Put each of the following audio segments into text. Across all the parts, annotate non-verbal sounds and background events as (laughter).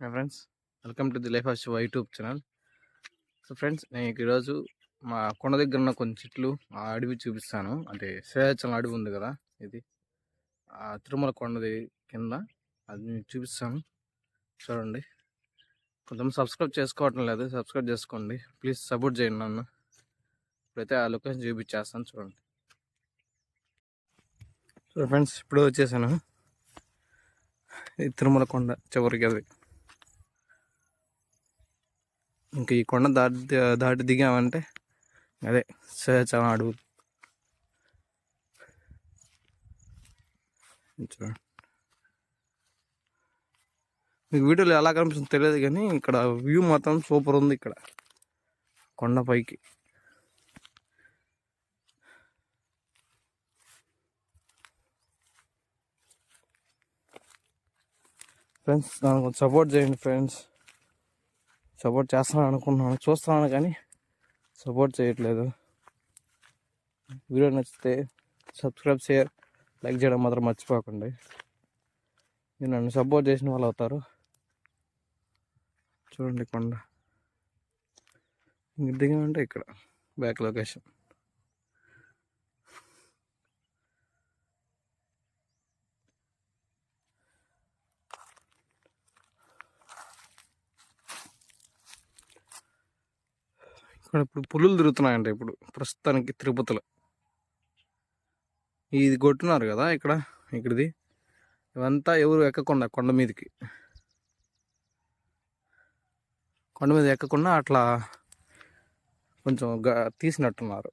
Hi friends. Welcome to the life of Shiva YouTube channel. So friends నేను ఈరోజు మా కొండ దగ్గర ఉన్న కొన్ని చెట్లు ఆ అడవి చూపిస్తాను. అంటే శ్రేయాచలం అడవి ఉంది కదా ఇది. ఆ తిరుమల కొండది కింద అది నేను చూపిస్తాను. చూడండి. కొంతమంది సబ్స్క్రైబ్ చేసుకోవటం లేదు సబ్స్క్రైబ్ చేసుకోండి. ప్లీజ్ సపోర్ట్ చేయండి నన్ను. ఇప్పుడైతే ఆ లొకేషన్ చూపించేస్తాను చూడండి. సో ఫ్రెండ్స్ ఇప్పుడు వచ్చేసాను. ఇది తిరుమల కొండ చివరికి అది. ఇంక ఈ కొండ దాటి దాటి దిగామంటే అదే చాలా అడుగు చూడండి మీకు వీడియోలో ఎలా కనిపిస్తుంది తెలియదు కానీ ఇక్కడ వ్యూ మాత్రం సూపర్ ఉంది ఇక్కడ. కొండ పైకి. ఫ్రెండ్స్ నాకు కొంచెం సపోర్ట్ చేయండి ఫ్రెండ్స్. సపోర్ట్ చేస్తాను అనుకున్నాను చూస్తున్నాను కానీ సపోర్ట్ చేయట్లేదు. వీడియో నచ్చితే సబ్స్క్రైబ్ షేర్ లైక్ చేయడం మాత్రం మర్చిపోకండి. మీరు నన్ను సపోర్ట్ చేసిన వాళ్ళు అవుతారు. చూడండి కొండ. ఇంక ఇక్కడ బ్యాక్ లొకేషన్. ఇప్పుడు పులులు తిరుగుతున్నాయంట ఇప్పుడు. ప్రస్తుతానికి తిరుపతిలో. ఇది కొట్టున్నారు కదా ఇక్కడ ఇక్కడిది. ఇవంతా ఎవరు ఎక్కకుండా కొండ మీదకి. కొండ మీద ఎక్కకుండా అట్లా కొంచెం గా తీసినట్టున్నారు.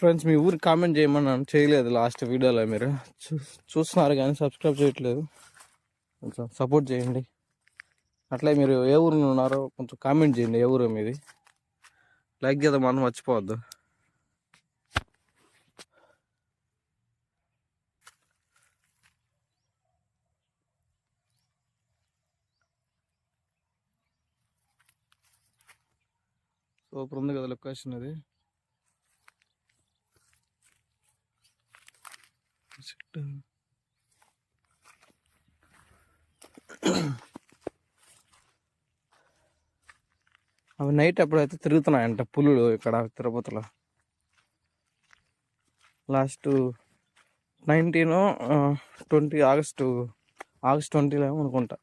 ఫ్రెండ్స్ మీ ఊరికి కామెంట్ చేయమన్నాను చేయలేదు లాస్ట్ వీడియోలో మీరు. చూ చూస్తున్నారు కానీ సబ్స్క్రైబ్ చేయట్లేదు. కొంచెం సపోర్ట్ చేయండి. అట్లే మీరు ఏ ఊరు ఉన్నారో కొంచెం కామెంట్ చేయండి ఏ ఊరు మీది. లైక్ చేద్దాం మనం మర్చిపోవద్దు. సూపర్ ఉంది కదా లొకేషన్ అది. చెట్టు (coughs) అవి నైట్ అప్పుడైతే తిరుగుతున్నాయంట పులులు ఇక్కడ తిరుపతిలో. Last nineteen twenty August August ట్వంటీలో అనుకుంటా.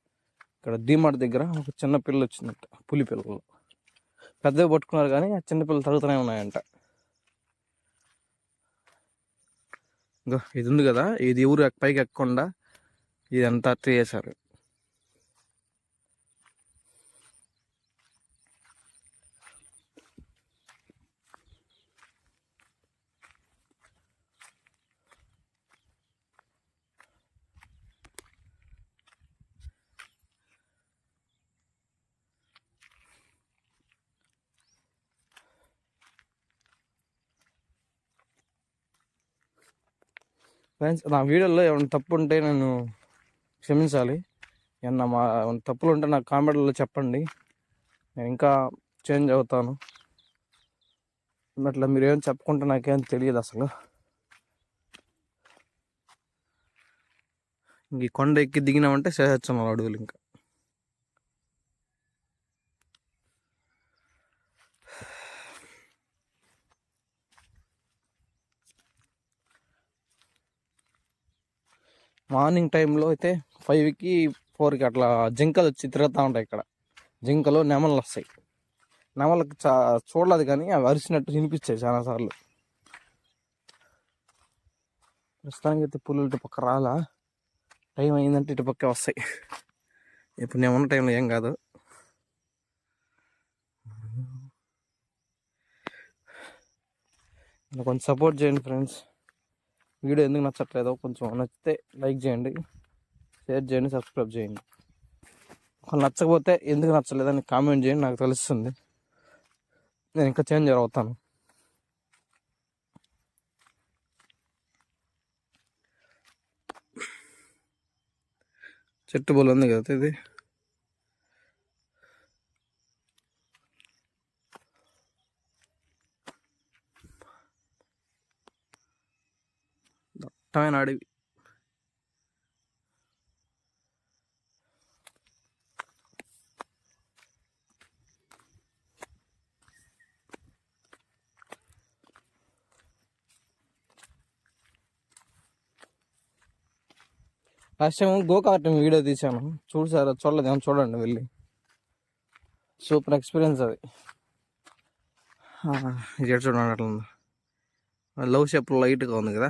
ఇక్కడ డీమార్ట్ దగ్గర ఒక చిన్న పిల్ల వచ్చిందంట పులి పిల్లలు. పెద్దవి పట్టుకున్నారు కానీ ఆ చిన్న పిల్లలు తిరుగుతూనే ఉన్నాయంట. ఇది ఉంది కదా ఇది ఊరు పైకి ఎక్కకుండా ఇదంతా ట్రీ చేశారు. ఫ్రెండ్స్ నా వీడియోలో ఏమైనా తప్పు ఉంటే నేను క్షమించాలి. ఏమన్నా మా తప్పులు ఉంటే నాకు కామెంట్లో చెప్పండి. నేను ఇంకా చేంజ్ అవుతాను. అట్లా మీరు ఏం చెప్పుకుంటే నాకేం తెలియదు అసలు. ఇంక ఈ కొండ ఎక్కి దిగినామంటే శేషాచలం అడుగులు ఇంకా. మార్నింగ్ టైంలో అయితే ఫైవ్కి ఫోర్కి అట్లా జింకలు వచ్చి తిరుగుతూ ఉంటాయి ఇక్కడ. జింకలు నెమలు వస్తాయి. నెమలకు చా చూడలేదు కానీ అవి అరిసినట్టు వినిపించాయి చాలాసార్లు ప్రస్తుతానికి అయితే పుల్లు ఇటు పక్క రాలా. టైం అయిందంటే ఇటు పక్కే వస్తాయి. ఇప్పుడు నేను ఉన్న టైంలో ఏం కాదు. కొంచెం సపోర్ట్ చేయండి ఫ్రెండ్స్. వీడియో ఎందుకు నచ్చట్లేదో కొంచెం నచ్చితే లైక్ చేయండి షేర్ చేయండి సబ్స్క్రైబ్ చేయండి. నచ్చకపోతే ఎందుకు నచ్చలేదని కామెంట్ చేయండి నాకు తెలుస్తుంది. నేను ఇంకా చేంజ్ అవుతాను. చెట్టు బోల్ ఉంది కదా ఇది? దట్టమైన అడవి. లాస్ట్ టైం గోకార్టం వీడియో తీసాను చూడు సార్ అది చూడలేదు. ఏమో చూడండి వెళ్ళి. సూపర్ ఎక్స్పీరియన్స్ అది. ఎటు చూడండి అట్లా ఉంది. లవ్ షేప్ లైట్గా ఉంది కదా?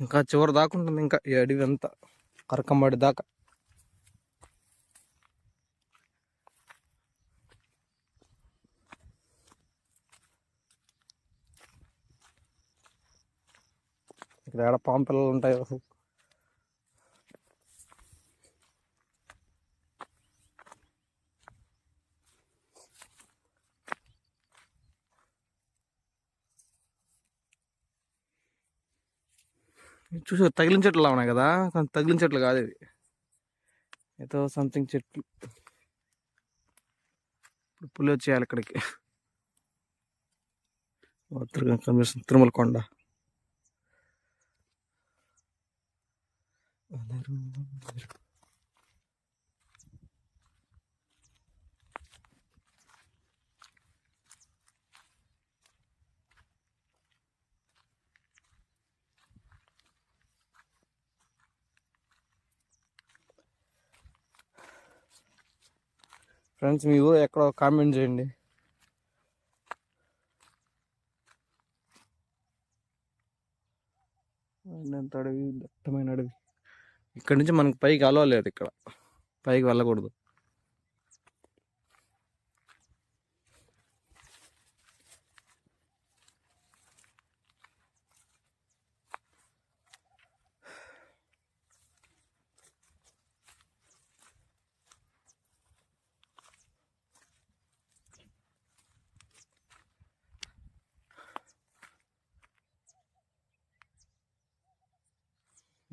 ఇంకా చివరి దాకా ఉంటుంది ఇంకా ఈ అడవి అంతా కరకంబాడి దాకా. ఇక్కడ ఏడ పాము పిల్లలు ఉంటాయో. చూసి తగిలిన చెట్లు ఉన్నాయి కదా. తగిలిన చెట్లు కాదు ఇది ఏదో సంథింగ్ చెట్లు. ఇప్పుడు పులి వచ్చేయాలి ఇక్కడికి. కనిపిస్తుంది తిరుమల కొండ. ఫ్రెండ్స్ మీ ఊరు ఎక్కడో కామెంట్ చేయండి. ఎంత అడవి దట్టమైన అడవి. ఇక్కడ నుంచి మనకి పైకి అలవలేదు ఇక్కడ. పైకి వెళ్ళకూడదు.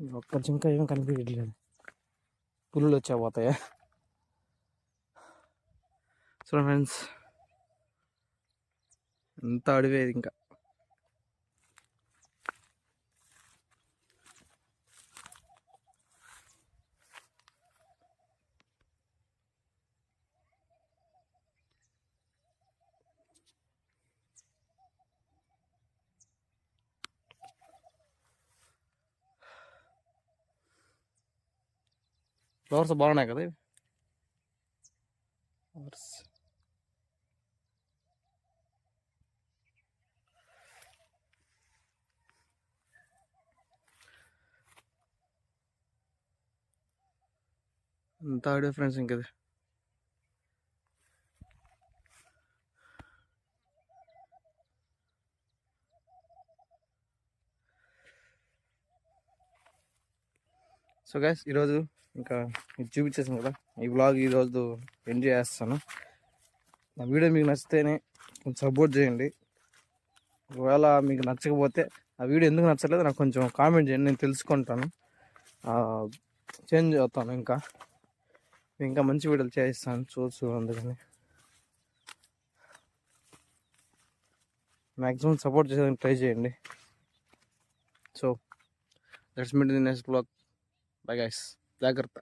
ఒక్క జింక ఏం కనిపించట్లేదు. పులులు వచ్చా పోతాయా? సో ఫ్రెండ్స్ ఎంత అడివేది ఇంకా. ఫ్లవర్స్ బాగున్నాయి కదా ఇవి? ఫ్లవర్స్. అంత ఆడే ఫ్రెండ్స్ ఇంకది. సో గైస్ ఈరోజు ఇంకా ఇది చూపించేసాను కదా ఈ వ్లాగ్ ఈరోజు ఎంజాయ్ చేస్తాను. నా వీడియో మీకు నచ్చితేనే కొంచెం సపోర్ట్ చేయండి. ఒకవేళ మీకు నచ్చకపోతే ఆ వీడియో ఎందుకు నచ్చలేదు నాకు కొంచెం కామెంట్ చేయండి నేను తెలుసుకుంటాను. చేంజ్ అవుతాను ఇంకా. ఇంకా మంచి వీడియోలు చేయిస్తాను చూసు అందుకని. మ్యాక్సిమం సపోర్ట్ చేసేదానికి ట్రై చేయండి. So let's meet the next blog bye guys జాగ్రత్త